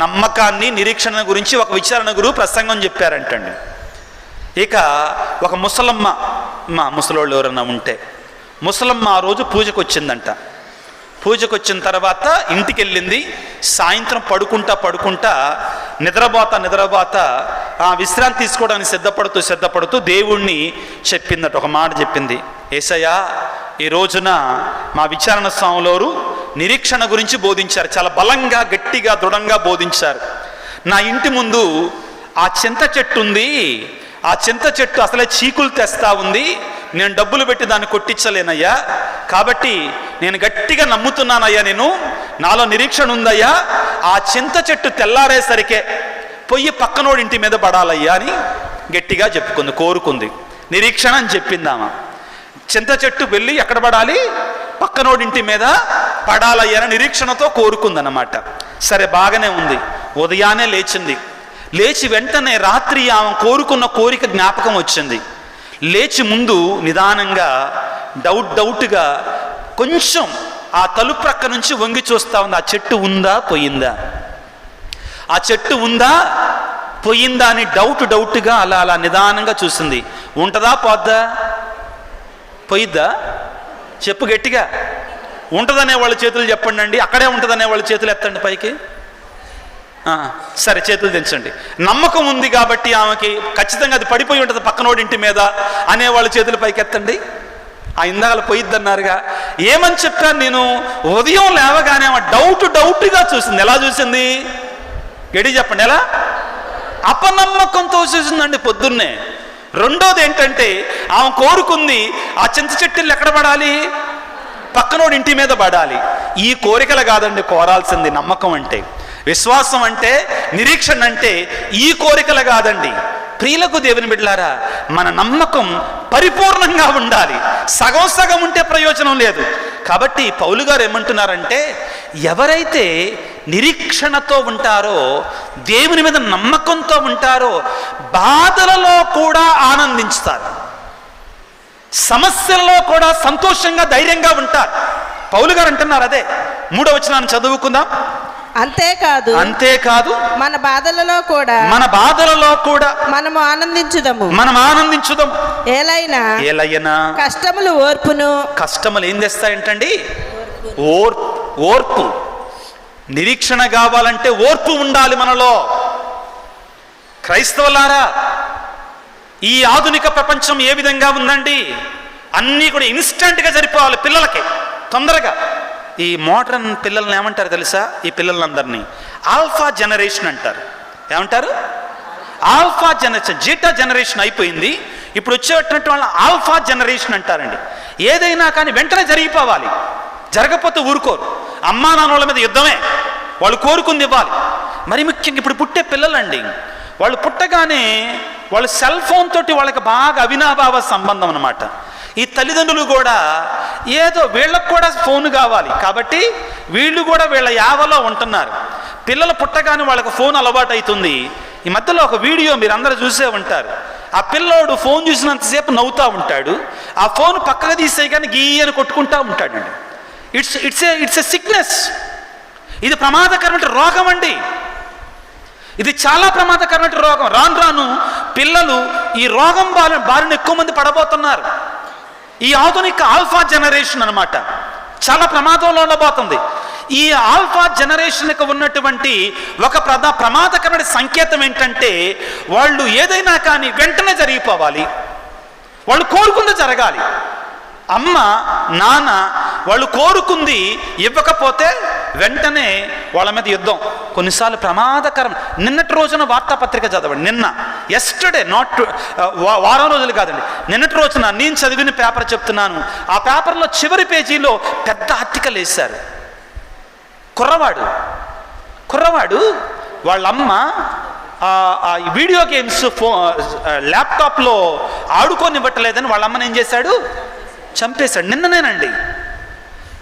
నమ్మకాన్ని నిరీక్షణ గురించి ఒక విచారణ గురువు ప్రసంగం చెప్పారంటండి. ఇక ఒక ముసలమ్మ మా ముసలోళ్ళు ఎవరన్నా ఉంటే ముసలమ్మ ఆ రోజు పూజకు వచ్చిందంట పూజకు వచ్చిన తర్వాత ఇంటికి వెళ్ళింది సాయంత్రం పడుకుంటా పడుకుంటా నిద్రపోతా నిద్రపోతా ఆ విశ్రాంతి తీసుకోవడానికి సిద్ధపడుతూ సిద్ధపడుతూ దేవుణ్ణి చెప్పిందట ఒక మాట చెప్పింది. ఏసయ్యా ఈ రోజున మా విచారణ స్వాములోరు నిరీక్షణ గురించి బోధించారు. చాలా బలంగా గట్టిగా దృఢంగా బోధించారు. నా ఇంటి ముందు ఆ చింత చెట్టు ఉంది. ఆ చింత చెట్టు అసలే చీకులు తెస్తా ఉంది. నేను డబ్బులు పెట్టి దాన్ని కొట్టించలేనయ్యా. కాబట్టి నేను గట్టిగా నమ్ముతున్నానయ్యా నేను. నాలో నిరీక్షణ ఉందయ్యా. ఆ చింత చెట్టు తెల్లారేసరికే పొయ్యి పక్కనోడి ఇంటి మీద పడాలయ్యా అని గట్టిగా చెప్పుకుంది కోరుకుంది. నిరీక్షణ అని చెప్పిందామా చింత చెట్టు వెళ్ళి ఎక్కడ పడాలి? పక్కనోడింటి మీద పడాలయ్యా నిరీక్షణతో కోరుకుందన్నమాట. సరే బాగానే ఉంది. ఉదయాన్నే లేచింది. లేచి వెంటనే రాత్రి ఆమె కోరుకున్న కోరిక జ్ఞాపకం వచ్చింది. లేచి ముందు నిదానంగా డౌట్ డౌట్గా కొంచెం ఆ తలుపు ప్రక్క నుంచి వంగి చూస్తా ఉంది. ఆ చెట్టు ఉందా పోయిందా? ఆ చెట్టు ఉందా పోయిందా అని డౌట్ డౌట్గా అలా అలా నిదానంగా చూసింది. ఉంటదా పోద్దా? పోయిద్దా? చెప్పు గట్టిగా. ఉంటుందనే వాళ్ళ చేతులు చెప్పండి అండి అక్కడే ఉంటుందనే వాళ్ళ చేతులు ఎత్తండి పైకి. సరే చేతులు దించండి. నమ్మకం ఉంది కాబట్టి ఆమెకి ఖచ్చితంగా అది పడిపోయి ఉంటుంది పక్కనోడి ఇంటి మీద అనే వాళ్ళ చేతులు పైకి ఎత్తండి. ఆ ఇందాక పోయిద్దన్నారుగా ఏమని చెప్పాను నేను? ఉదయం లేవగానే ఆమె డౌట్ డౌట్గా చూసింది. ఎలా చూసింది? గడి చెప్పండి ఎలా? అపనమ్మకంతో చూసిందండి పొద్దున్నే. రెండోది ఏంటంటే ఆమె కోరుకుంది ఆ చింత చెట్టులు ఎక్కడ పడాలి? పక్కనోడి ఇంటి మీద పడాలి. ఈ కోరికలు కాదండి కోరాల్సింది నమ్మకం అంటే. విశ్వాసం అంటే నిరీక్షణ అంటే ఈ కోరికలు కాదండి. ప్రియులకు దేవుని బిడ్డలారా మన నమ్మకం పరిపూర్ణంగా ఉండాలి. సగం సగం ఉంటే ప్రయోజనం లేదు. కాబట్టి పౌలు గారు ఏమంటున్నారంటే ఎవరైతే నిరీక్షణతో ఉంటారో దేవుని మీద నమ్మకంతో ఉంటారో బాధలలో కూడా ఆనందించుతారు. సమస్యల్లో కూడా సంతోషంగా ధైర్యంగా ఉంటారు. పౌలు గారు అంటున్నారు అదే. మూడో వచనాన్ని చదువుకుందాం. అంతేకాదు అంతేకాదు మన బాధలలో కూడా మన బాధలలో కూడా మనము ఆనందించుదాము. మనం ఆనందించుదాం ఏలైనా ఏలయ్యనా కష్టములు ఓర్పును కష్టములు ఏం తెస్తాయంటండి? ఓర్ ఓర్పు. నిరీక్షణ కావాలంటే ఓర్పు ఉండాలి మనలో. క్రైస్తవులారా ఈ ఆధునిక ప్రపంచం ఏ విధంగా ఉందండి? అన్నీ కూడా ఇన్స్టెంట్గా సరిపోవాలి పిల్లలకి తొందరగా. ఈ మోడర్న్ పిల్లల్ని ఏమంటారు తెలుసా? ఈ పిల్లలందరినీ. ఆల్ఫా జనరేషన్ అంటారు. ఏమంటారు? ఆల్ఫా జనరేషన్ జీటా జనరేషన్ అయిపోయింది. ఇప్పుడు వచ్చేటటువంటి వాళ్ళని ఆల్ఫా జనరేషన్ అంటారండి. ఏదైనా కానీ వెంటనే జరిగిపోవాలి. జరగకపోతే ఊరుకోరు. అమ్మా నాన్నల మీద యుద్ధమే. వాళ్ళు కోరుకుంది ఇవ్వాలి. మరి ముఖ్యంగా ఇప్పుడు పుట్టే పిల్లలండి. వాళ్ళు పుట్టగానే వాళ్ళు సెల్ ఫోన్ తోటి వాళ్ళకి బాగా అవినాభావ సంబంధం అన్నమాట. ఈ తల్లిదండ్రులు కూడా ఏదో వీళ్ళకు కూడా ఫోన్ కావాలి. కాబట్టి వీళ్ళు కూడా వీళ్ళ యావలో ఉంటున్నారు. పిల్లలు పుట్టగానే వాళ్ళకి ఫోన్ అలవాటు అవుతుంది ఈ మధ్యలో ఒక వీడియో మీరు అందరూ చూసే ఉంటారు. ఆ పిల్లోడు ఫోన్ చూసినంతసేపు నవ్వుతూ ఉంటాడు. ఆ ఫోన్ పక్కకు తీసే కానీ గీయని కొట్టుకుంటూ ఉంటాడండి. It's it's a it's a sickness ఇది ప్రమాదకరమైన రోగం అండి ఇది చాలా ప్రమాదకరమైన రోగం. రాను రాను పిల్లలు ఈ రోగం బారి బారిన ఎక్కువ మంది పడబోతున్నారు. ఈ ఆధునిక ఆల్ఫా జనరేషన్ అన్నమాట. చాలా ప్రమాదంలో ఉండబోతుంది. ఈ ఆల్ఫా జనరేషన్కి ఉన్నటువంటి ఒక ప్రధా ప్రమాదకరమైన సంకేతం ఏంటంటే వాళ్ళు ఏదైనా కానీ వెంటనే జరిగిపోవాలి. వాళ్ళు కోరుకుంది జరగాలి. అమ్మ నాన్న వాళ్ళు కోరుకుంది ఇవ్వకపోతే వెంటనే వాళ్ళ మీద యుద్ధం. కొన్నిసార్లు ప్రమాదకరం. నిన్నటి రోజున వార్తాపత్రిక చదవండి. నిన్న. ఎస్టర్డే నాట్ uh, వారం రోజులు కాదండి. నిన్నటి రోజున నేను చదివిన పేపర్ చెప్తున్నాను. ఆ పేపర్లో చివరి పేజీలో పెద్ద ఆర్టికల్ వేశారు. కుర్రవాడు. కుర్రవాడు వాళ్ళమ్మ వీడియో గేమ్స్ ఫో ల్యాప్టాప్లో ఆడుకోనివ్వట్లేదని వాళ్ళ అమ్మని ఏం చేశాడు? చంపేశాడు. నిన్ననేనండి.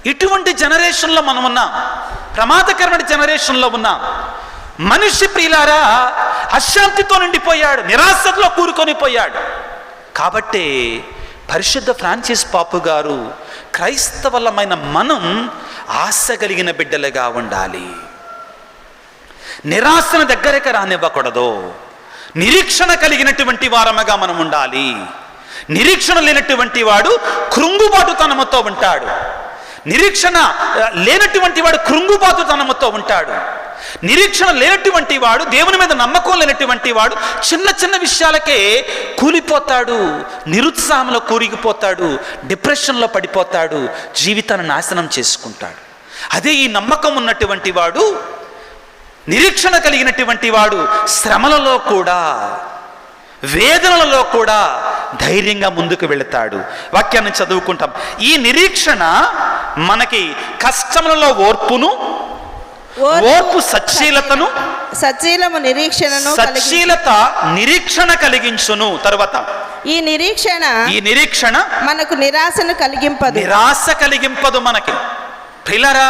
ఇటువంటి జనరేషన్లో మనం ఉన్నాం. ప్రమాదకరమైన జనరేషన్లో ఉన్నాం. మనిషి ప్రియులారా అశాంతితో నిండిపోయాడు నిరాశలో కూరుకొని పోయాడు. కాబట్టి పరిశుద్ధ ఫ్రాన్సిస్ పాపు గారు క్రైస్తవలమైన మనం ఆశ కలిగిన బిడ్డలుగా ఉండాలి. నిరాశను దగ్గరకు రానివ్వకూడదు. నిరీక్షణ కలిగినటువంటి వారముగా మనం ఉండాలి. నిరీక్షణ లేనటువంటి వాడు కృంగుబాటుతనముతో ఉంటాడు. నిరీక్షణ లేనటువంటి వాడు కృంగుబాతుతనముతో ఉంటాడు. నిరీక్షణ లేనటువంటి వాడు దేవుని మీద నమ్మకం లేనటువంటి వాడు చిన్న చిన్న విషయాలకే కూలిపోతాడు నిరుత్సాహంలో కూరిగిపోతాడు డిప్రెషన్లో పడిపోతాడు జీవితాన్ని నాశనం చేసుకుంటాడు. అదే ఈ నమ్మకం ఉన్నటువంటి వాడు నిరీక్షణ కలిగినటువంటి వాడు శ్రమలలో కూడా వేదనలలో కూడా ధైర్యంగా ముందుకు వెళతాడు. వాక్యాన్ని చదువుకుంటాం. ఈ నిరీక్షణ మనకి కష్టములలో ఓర్పును ఓర్పు సచ్చీలతను సచ్చీలము నిరీక్షణను కలిగి సచ్చీలత నిరీక్షణ కలిగించును తర్వాత. ఈ నిరీక్షణ ఈ నిరీక్షణ మనకు నిరాశను కలిగింపదు. నిరాశ కలిగింపదు మనకి. పిల్లరా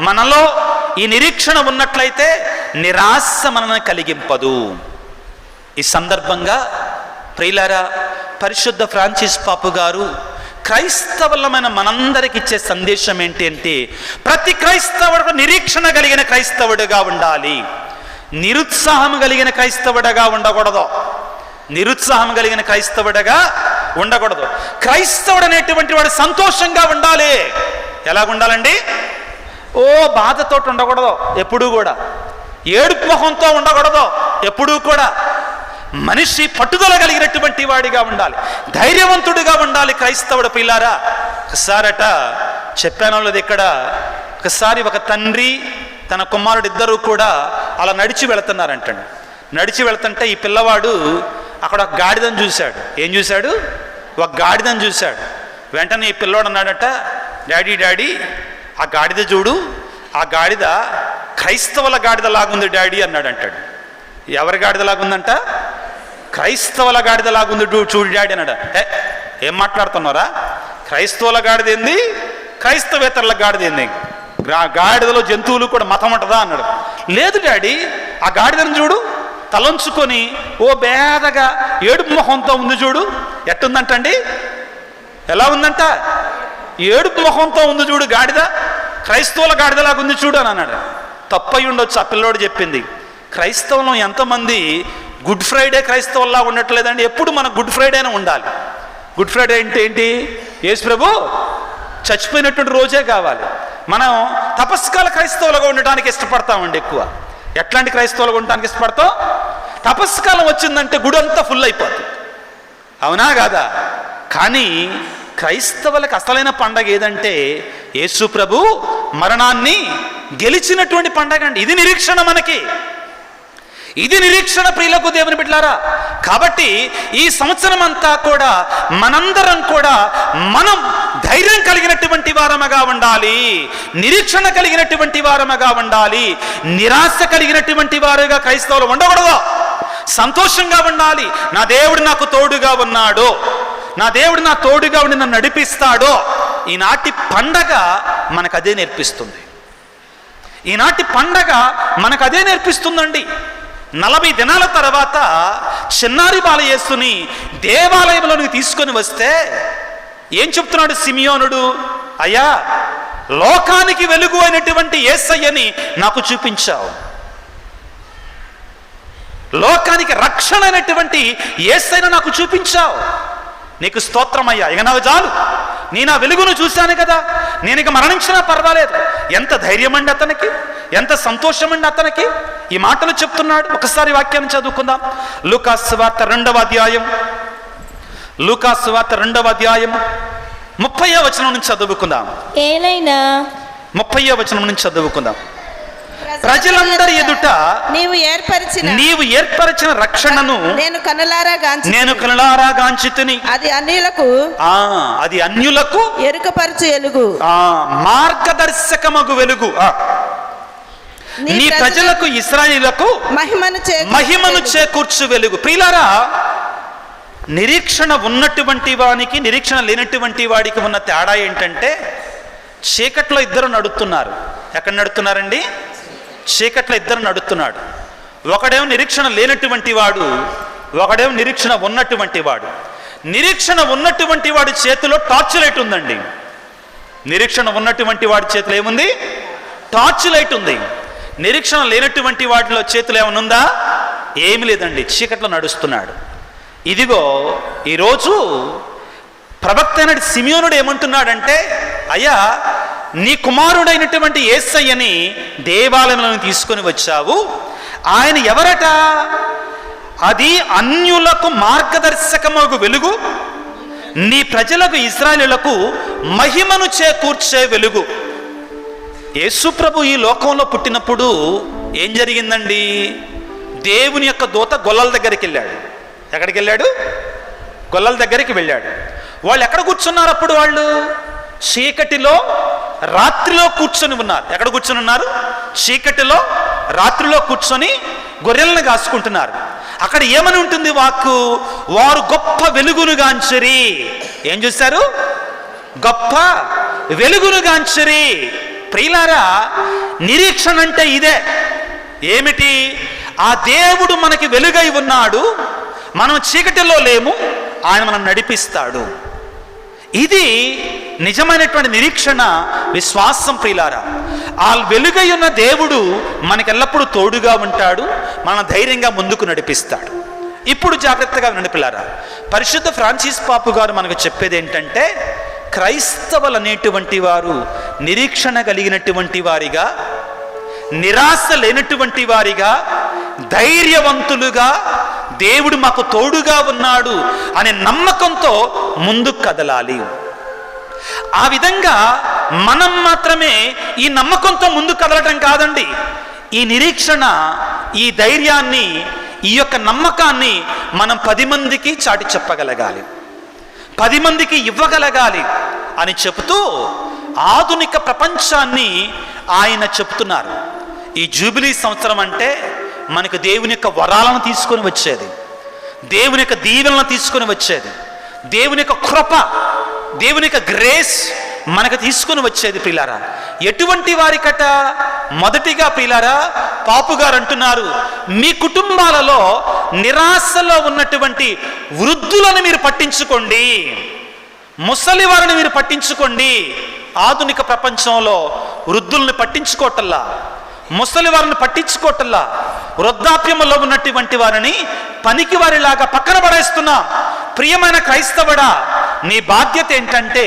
మనలో ఈ నిరీక్షణ ఉన్నట్లయితే నిరాశ మనల్ని కలిగింపదు. ఈ సందర్భంగా ప్రియులారా పరిశుద్ధ ఫ్రాన్సిస్ పాపు గారు క్రైస్తవులమైన మనందరికి ఇచ్చే సందేశం ఏంటి అంటే ప్రతి క్రైస్తవుడు నిరీక్షణ కలిగిన క్రైస్తవుడిగా ఉండాలి. నిరుత్సాహం కలిగిన క్రైస్తవుడగా ఉండకూడదు. నిరుత్సాహం కలిగిన క్రైస్తవుడగా ఉండకూడదు. క్రైస్తవుడు అనేటువంటి వాడు సంతోషంగా ఉండాలి. ఎలా ఉండాలండి? ఓ బాధతోటి ఉండకూడదు. ఎప్పుడూ కూడా. ఏడుపు మొహంతో ఉండకూడదు. ఎప్పుడూ కూడా. మనిషి పట్టుదల కలిగినటువంటి వాడిగా ఉండాలి. ధైర్యవంతుడిగా ఉండాలి క్రైస్తవుడు పిల్లారా. ఒకసారట చెప్పాను లేదు ఇక్కడ. ఒకసారి ఒక తండ్రి తన కుమారుడు ఇద్దరు కూడా అలా నడిచి వెళుతున్నారంటండి. నడిచి వెళ్తుంటే ఈ పిల్లవాడు అక్కడ ఒక గాడిదని చూశాడు. ఏం చూశాడు? ఒక గాడిదని చూశాడు. వెంటనే ఈ పిల్లోడు అన్నాడట డాడీ డాడీ ఆ గాడిద చూడు ఆ గాడిద క్రైస్తవుల గాడిద లాగుంది డాడీ అన్నాడు అంటాడు ఎవరి గాడిద లాగుందంట క్రైస్తవుల గాడిద లాగుంది చూ- చూడు డాడీ అన్నాడు. ఏ ఏం మాట్లాడుతున్నారా? క్రైస్తవుల గాడిద ఏంది క్రైస్తవేతరుల గాడిద ఏంది గాడిదలో జంతువులు కూడా మతం ఉంటుందా అన్నాడు. లేదు డాడీ ఆ గాడిదను చూడు తలంచుకొని ఓ బేదగా ఏడుపు మొహంతో ఉంది చూడు. ఎట్టుందంటండి? ఎలా ఉందంట? ఏడుపు మొహంతో ఉంది చూడు గాడిద. క్రైస్తవుల గాడిదలాగా ఉంది చూడు అని అన్నాడు. తప్పయి ఉండొచ్చు ఆ పిల్లోడు చెప్పింది. క్రైస్తవులం ఎంతమంది గుడ్ ఫ్రైడే క్రైస్తవుల్లా ఉండట్లేదండి. ఎప్పుడు మన గుడ్ ఫ్రైడేనే ఉండాలి. గుడ్ ఫ్రైడే అంటే ఏంటి? యేసు ప్రభు చచ్చిపోయినటువంటి రోజే కావాలి. మనం తపస్కాల క్రైస్తవులుగా ఉండటానికి ఇష్టపడతామండి ఎక్కువ. ఎట్లాంటి క్రైస్తవులుగా ఉండటానికి ఇష్టపడతాం? తపస్కాలం వచ్చిందంటే గుడి అంతా ఫుల్ అయిపోతుంది అవునా కాదా? కానీ క్రైస్తవులకు అసలైన పండగ ఏదంటే యేసు ప్రభు మరణాన్ని గెలిచినటువంటి పండగ అండి. ఇది నిరీక్షణ మనకి. ఇది నిరీక్షణ ప్రియులకు దేవుని బిడ్డలారా. కాబట్టి ఈ సంవత్సరం అంతా కూడా మనందరం కూడా మనం ధైర్యం కలిగినటువంటి వారముగా ఉండాలి. నిరీక్షణ కలిగినటువంటి వారముగా ఉండాలి. నిరాశ కలిగినటువంటి వారుగా క్రైస్తవులు ఉండకూడదు. సంతోషంగా ఉండాలి. నా దేవుడు నాకు తోడుగా ఉన్నాడు. నా దేవుడు నా తోడుగా ఉండి నన్ను నడిపిస్తాడో. ఈనాటి పండగ మనకు అదే నేర్పిస్తుంది. ఈనాటి పండగ మనకు అదే నేర్పిస్తుందండి. నలభై దినాల తర్వాత చిన్నారి బాలయేసుని దేవాలయంలోనికి తీసుకొని వస్తే ఏం చెప్తున్నాడు సిమియోనుడు? అయ్యా లోకానికి వెలుగు అయినటువంటి ఏసయ్యని నాకు చూపించావు. లోకానికి రక్షణ అయినటువంటి ఏసైనా నాకు చూపించావు. నీకు స్తోత్రమయ్యా ఇక నాకు చాలు. నేను ఆ వెలుగును చూశాను కదా. నేను ఇక మరణించినా పర్వాలేదు. ఎంత ధైర్యం అండి అతనికి? ఎంత సంతోషం అండి అతనికి? ఈ మాటలు చెప్తున్నాడు. ఒకసారి వాక్యాన్ని చదువుకుందాం. లూకాస్ వార్త రెండవ అధ్యాయం. లూకాస్ వార్త రెండవ అధ్యాయం. ముప్పై వచనం నుంచి చదువుకుందాం. ఏలైనా? ముప్పై వచనం నుంచి చదువుకుందాం. ప్రజలందరి ఎదుట నీవు ఏర్పరిచిన నీవు ఏర్పరిచిన రక్షణను నేను కనులారా గాంచి నేను కనులారా గాంచితిని అది అన్యులకు ఆ అది అన్యులకు ఎరుకపరచు ఎలుగు. ఆ మార్గదర్శకమగు వెలుగు. నీ ప్రజలకు ఇస్రాయిలకు మహిమను మహిమను చేకూర్చు వెలుగు. ప్రియులారా నిరీక్షణ ఉన్నటువంటి వానికి నిరీక్షణ లేనటువంటి వాడికి ఉన్న తేడా ఏంటంటే చీకట్లో ఇద్దరు నడుస్తున్నారు ఎక్కడ నడుస్తున్నారండి చీకట్లో ఇద్దరు నడుస్తున్నాడు. ఒకడేమో నిరీక్షణ లేనటువంటి వాడు ఒకడేమో నిరీక్షణ ఉన్నటువంటి వాడు. నిరీక్షణ ఉన్నటువంటి వాడి చేతిలో టార్చ్ లైట్ ఉందండి. నిరీక్షణ ఉన్నటువంటి వాడి చేతిలో ఏముంది? టార్చ్ లైట్ ఉంది. నిరీక్షణ లేనటువంటి వాటిలో చేతులు ఏమైనా ఉందా? ఏమి లేదండి. చీకట్లో నడుస్తున్నాడు. ఇదిగో ఈరోజు ప్రవక్త అయిన సిమియోనుడు ఏమంటున్నాడంటే అయ్యా నీ కుమారుడైనటువంటి ఏసయ్యని దేవాలయంలో తీసుకొని వచ్చావు. ఆయన ఎవరట? అది అన్యులకు మార్గదర్శకమగు వెలుగు. నీ ప్రజలకు ఇజ్రాయేలులకు మహిమను చేకూర్చే వెలుగు. యేసుప్రభు ఈ లోకంలో పుట్టినప్పుడు ఏం జరిగిందండి? దేవుని యొక్క దూత గొల్లల దగ్గరికి వెళ్ళాడు. ఎక్కడికి వెళ్ళాడు? గొల్లల దగ్గరికి వెళ్ళాడు. వాళ్ళు ఎక్కడ కూర్చున్నారు అప్పుడు వాళ్ళు? చీకటిలో రాత్రిలో కూర్చొని ఉన్నారు. ఎక్కడ కూర్చొని ఉన్నారు? చీకటిలో రాత్రిలో కూర్చొని గొర్రెలను కాసుకుంటున్నారు. అక్కడ ఏమని ఉంటుంది వాక్కు? వారు గొప్ప వెలుగును గాంచరి ఏం చూశారు? గొప్ప వెలుగును గాంచరి ప్రియులారా నిరీక్షణ అంటే ఇదే. ఏమిటి? ఆ దేవుడు మనకి వెలుగై ఉన్నాడు. మనం చీకటిలో లేము. ఆయన మనం నడిపిస్తాడు. ఇది నిజమైనటువంటి నిరీక్షణ విశ్వాసం ప్రియులారా. ఆ వెలుగై ఉన్న దేవుడు మనకెల్లప్పుడూ తోడుగా ఉంటాడు మన ధైర్యంగా ముందుకు నడిపిస్తాడు. ఇప్పుడు జాగ్రత్తగా నడిపిలారా పరిశుద్ధ ఫ్రాన్సిస్ పాపు గారు మనకు చెప్పేది ఏంటంటే క్రైస్తవులు అనేటువంటి వారు నిరీక్షణ కలిగినటువంటి వారిగా నిరాశ లేనటువంటి వారిగా ధైర్యవంతులుగా దేవుడు మాకు తోడుగా ఉన్నాడు అనే నమ్మకంతో ముందుకు కదలాలి. ఆ విధంగా మనం మాత్రమే ఈ నమ్మకంతో ముందుకు కదలటం కాదండి. ఈ నిరీక్షణ ఈ ధైర్యాన్ని ఈ యొక్క నమ్మకాన్ని మనం పది మందికి చాటి చెప్పగలగాలి. పది మందికి ఇవ్వగలగాలి అని చెబుతూ ఆధునిక ప్రపంచాన్ని ఆయన చెప్తున్నారు ఈ జూబిలీ సంవత్సరం అంటే మనకు దేవుని యొక్క వరాలను తీసుకొని వచ్చేది. దేవుని యొక్క దీవెనలను తీసుకొని వచ్చేది. దేవుని యొక్క కృప దేవుని యొక్క గ్రేస్ మనకు తీసుకొని వచ్చేది పిల్లారా. ఎటువంటి వారికట మొదటిగా పిల్లారా పాపు గారు అంటున్నారు మీ కుటుంబాలలో నిరాశలో ఉన్నటువంటి వృద్ధులను మీరు పట్టించుకోండి. ముసలి వారిని మీరు పట్టించుకోండి. ఆధునిక ప్రపంచంలో వృద్ధుల్ని పట్టించుకోవటల్లా ముసలి వారిని పట్టించుకోవటల్లా వృద్ధాప్యములో ఉన్నటువంటి వారిని పనికి వారిలాగా పక్కన పడేస్తున్నా. ప్రియమైన క్రైస్తవుడా నీ బాధ్యత ఏంటంటే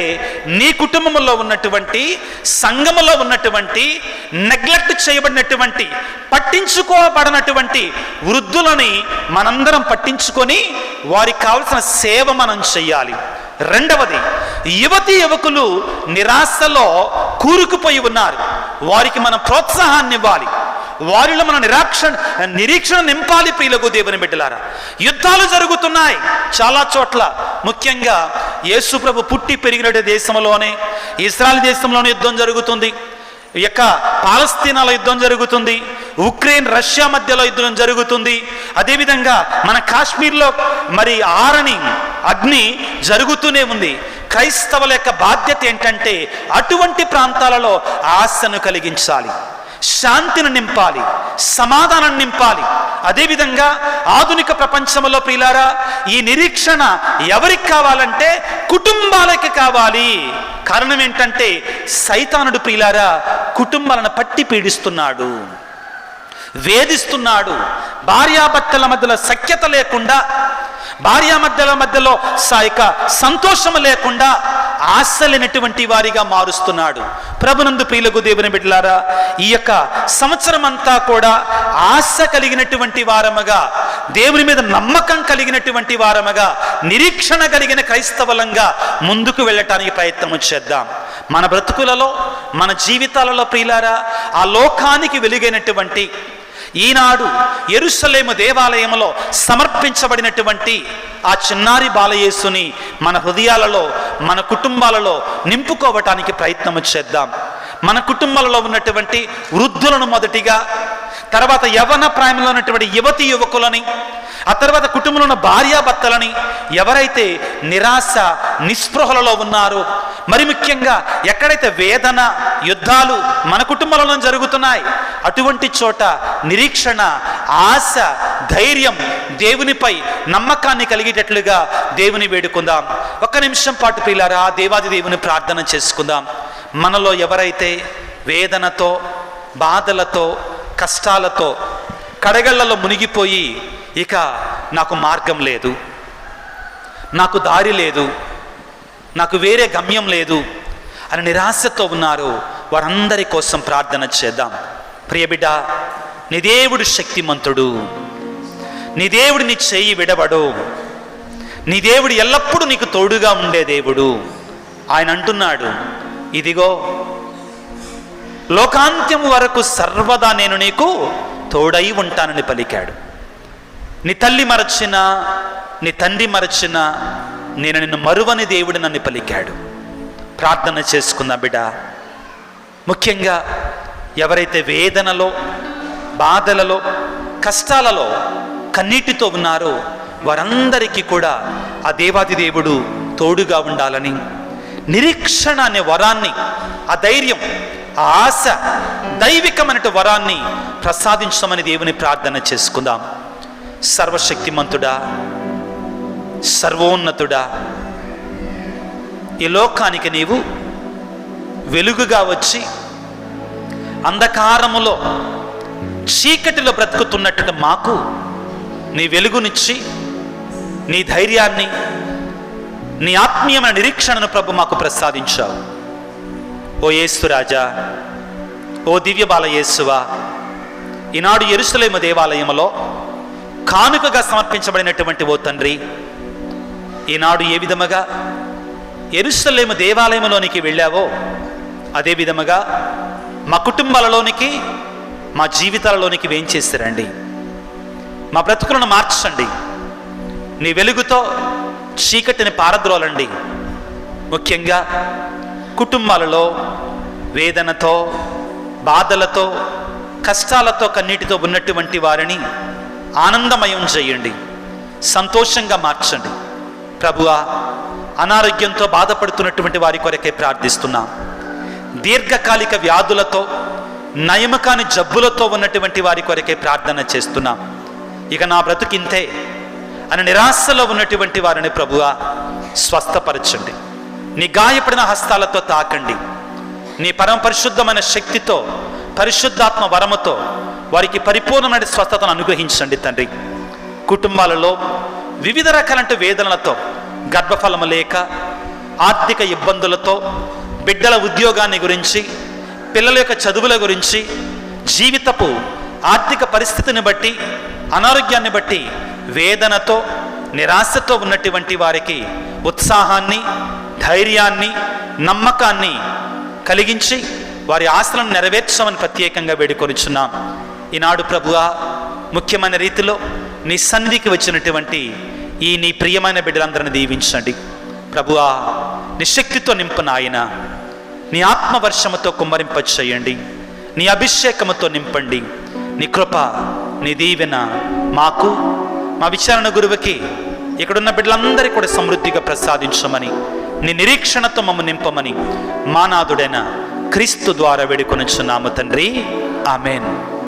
నీ కుటుంబంలో ఉన్నటువంటి సంఘములో ఉన్నటువంటి నెగ్లెక్ట్ చేయబడినటువంటి పట్టించుకోబడినటువంటి వృద్ధులని మనందరం పట్టించుకొని వారికి కావలసిన సేవ మనం చెయ్యాలి. రెండవది యువతి యువకులు నిరాశలో కూరుకుపోయి ఉన్నారు. వారికి మనం ప్రోత్సాహాన్ని ఇవ్వాలి వారిలో మన నిరాక్షణ నిరీక్షణ నింపాలి ప్రియులకు దేవుని బిడ్డలారా. యుద్ధాలు జరుగుతున్నాయి చాలా చోట్ల. ముఖ్యంగా యేసుప్రభు పుట్టి పెరిగిన దేశంలోనే ఇస్రాయల్ దేశంలోనే యుద్ధం జరుగుతుంది. యొక్క పాలస్తీనాలో యుద్ధం జరుగుతుంది. ఉక్రెయిన్ రష్యా మధ్యలో యుద్ధం జరుగుతుంది. అదేవిధంగా మన కాశ్మీర్లో మరి ఆరని అగ్ని జరుగుతూనే ఉంది. క్రైస్తవుల యొక్క బాధ్యత ఏంటంటే అటువంటి ప్రాంతాలలో ఆశను కలిగించాలి. శాంతిని నింపాలి సమాధానం నింపాలి. అదేవిధంగా ఆధునిక ప్రపంచంలో ప్రియులారా ఈ నిరీక్షణ ఎవరికి కావాలంటే కుటుంబాలకి కావాలి. కారణం ఏంటంటే సైతానుడు ప్రియులారా కుటుంబాలను పట్టి పీడిస్తున్నాడు వేధిస్తున్నాడు. భార్యాభర్తల మధ్యలో సఖ్యత లేకుండా భార్య మధ్యల మధ్యలో సాయక సంతోషం లేకుండా ఆశ లేనటువంటి వారిగా మారుస్తున్నాడు. ప్రభునందు ప్రియులకు దేవుని బిడ్డలారా ఈ యొక్క సంవత్సరం అంతా కూడా ఆశ కలిగినటువంటి వారముగా దేవుని మీద నమ్మకం కలిగినటువంటి వారముగా నిరీక్షణ కలిగిన క్రైస్తవలంగా ముందుకు వెళ్ళటానికి ప్రయత్నం చేద్దాం. మన బ్రతుకులలో మన జీవితాలలో ప్రియులారా ఆ లోకానికి వెలుగైనటువంటి ఈనాడు ఎరుసలేము దేవాలయంలో సమర్పించబడినటువంటి ఆ చిన్నారి బాలయేసుని మన హృదయాలలో మన కుటుంబాలలో నింపుకోవటానికి ప్రయత్నం చేద్దాం. మన కుటుంబాలలో ఉన్నటువంటి వృద్ధులను మొదటిగా తర్వాత యవన ప్రాయంలో ఉన్నటువంటి యువతి యువకులని ఆ తర్వాత కుటుంబంలో ఉన్న భార్యాభర్తలని ఎవరైతే నిరాశ నిస్పృహలలో ఉన్నారో మరి ముఖ్యంగా ఎక్కడైతే వేదన యుద్ధాలు మన కుటుంబంలో జరుగుతున్నాయి అటువంటి చోట నిరీక్షణ ఆశ ధైర్యం దేవునిపై నమ్మకాన్ని కలిగేటట్లుగా దేవుని వేడుకుందాం. ఒక్క నిమిషం పాటు పిల్లారా దేవాది దేవుని ప్రార్థన చేసుకుందాం. మనలో ఎవరైతే వేదనతో బాధలతో కష్టాలతో కడగళ్ళలో మునిగిపోయి ఇక నాకు మార్గం లేదు. నాకు దారి లేదు. నాకు వేరే గమ్యం లేదు. అని నిరాశతో ఉన్నారు వారందరి కోసం ప్రార్థన చేద్దాం. ప్రియబిడ్డ నీ దేవుడు శక్తిమంతుడు. నీ దేవుడు నీ చెయ్యి విడవడు. నీ దేవుడు ఎల్లప్పుడూ నీకు తోడుగా ఉండే దేవుడు. ఆయన అంటున్నాడు ఇదిగో లోకాంత్యం వరకు సర్వదా నేను నీకు తోడై ఉంటానని పలికాడు. నీ తల్లి మరచిన నీ తండ్రి మరచిన నేను నిన్ను మరువని దేవుడు నన్ను పలికాడు. ప్రార్థన చేసుకున్న బిడ్డ. ముఖ్యంగా ఎవరైతే వేదనలో బాధలలో కష్టాలలో కన్నీటితో ఉన్నారో వారందరికీ కూడా ఆ దేవాది దేవుడు తోడుగా ఉండాలని నిరీక్షణ అనే వరాన్ని ఆ ధైర్యం ఆ ఆశ దైవికమైన వరాన్ని ప్రసాదించమని దేవుని ప్రార్థన చేసుకుందాం. సర్వశక్తిమంతుడా సర్వోన్నతుడా ఈ లోకానికి నీవు వెలుగుగా వచ్చి అంధకారములో చీకటిలో బ్రతుకుతున్నట్టు మాకు నీ వెలుగునిచ్చి నీ ధైర్యాన్ని నీ ఆత్మీయమైన నిరీక్షణను ప్రభు మాకు ప్రసాదించావు. ఓ యేసురాజా ఓ దివ్య బాల యేసువా ఈనాడు ఎరుసలేమ దేవాలయములో కానుకగా సమర్పించబడినటువంటి ఓ తండ్రి ఈనాడు ఏ విధముగా ఎరుసలేము దేవాలయంలోనికి వెళ్ళావో అదే విధముగా మా కుటుంబాలలోనికి మా జీవితాలలోనికి వేంచేస్తారండి మా బ్రతుకులను మార్చండి. నీ వెలుగుతో చీకటిని పారద్రోలండి. ముఖ్యంగా కుటుంబాలలో వేదనతో బాధలతో కష్టాలతో కన్నీటితో ఉన్నటువంటి వారిని ఆనందమయం చేయండి. సంతోషంగా మార్చండి. ప్రభువా అనారోగ్యంతో బాధపడుతున్నటువంటి వారి కొరకే ప్రార్థిస్తున్నాం. దీర్ఘకాలిక వ్యాధులతో నయమకాని జబ్బులతో ఉన్నటువంటి వారి కొరకే ప్రార్థన చేస్తున్నాం. ఇక నా బ్రతుకింతే అని నిరాశలో ఉన్నటువంటి వారిని ప్రభువా స్వస్థపరచండి. నీ గాయపడిన హస్తాలతో తాకండి. నీ పరమ పరిశుద్ధమైన శక్తితో పరిశుద్ధాత్మ వరముతో వారికి పరిపూర్ణమైన స్వస్థతను అనుగ్రహించండి తండ్రి. కుటుంబాలలో వివిధ రకాలంటి వేదనలతో గర్భఫలము లేక ఆర్థిక ఇబ్బందులతో బిడ్డల ఉద్యోగాన్ని గురించి పిల్లల యొక్క చదువుల గురించి జీవితపు ఆర్థిక పరిస్థితిని బట్టి అనారోగ్యాన్ని బట్టి వేదనతో నిరాశతో ఉన్నటువంటి వారికి ఉత్సాహాన్ని ధైర్యాన్ని నమ్మకాన్ని కలిగించి వారి ఆశలను నెరవేర్చమని ప్రత్యేకంగా వేడుకొనిచున్నాం. ఈనాడు ప్రభువా ముఖ్యమైన రీతిలో నీ సన్నిధికి వచ్చినటువంటి ఈ నీ ప్రియమైన బిడ్డలందరిని దీవించండి. ప్రభువా నిశక్తితో శక్తితో ఆయన నీ ఆత్మవర్షముతో కుమ్మరింప చేయండి నీ అభిషేకముతో నింపండి. నీ కృప నీ దీవెన మాకు మా విచారణ గురువుకి ఇక్కడున్న బిడ్డలందరికీ కూడా సమృద్ధిగా ప్రసాదించమని నీ నిరీక్షణతో మమ్మ నింపమని మానాదుడైన క్రీస్తు ద్వారా వేడుకొనుచున్నాము తండ్రి. ఆమెన్.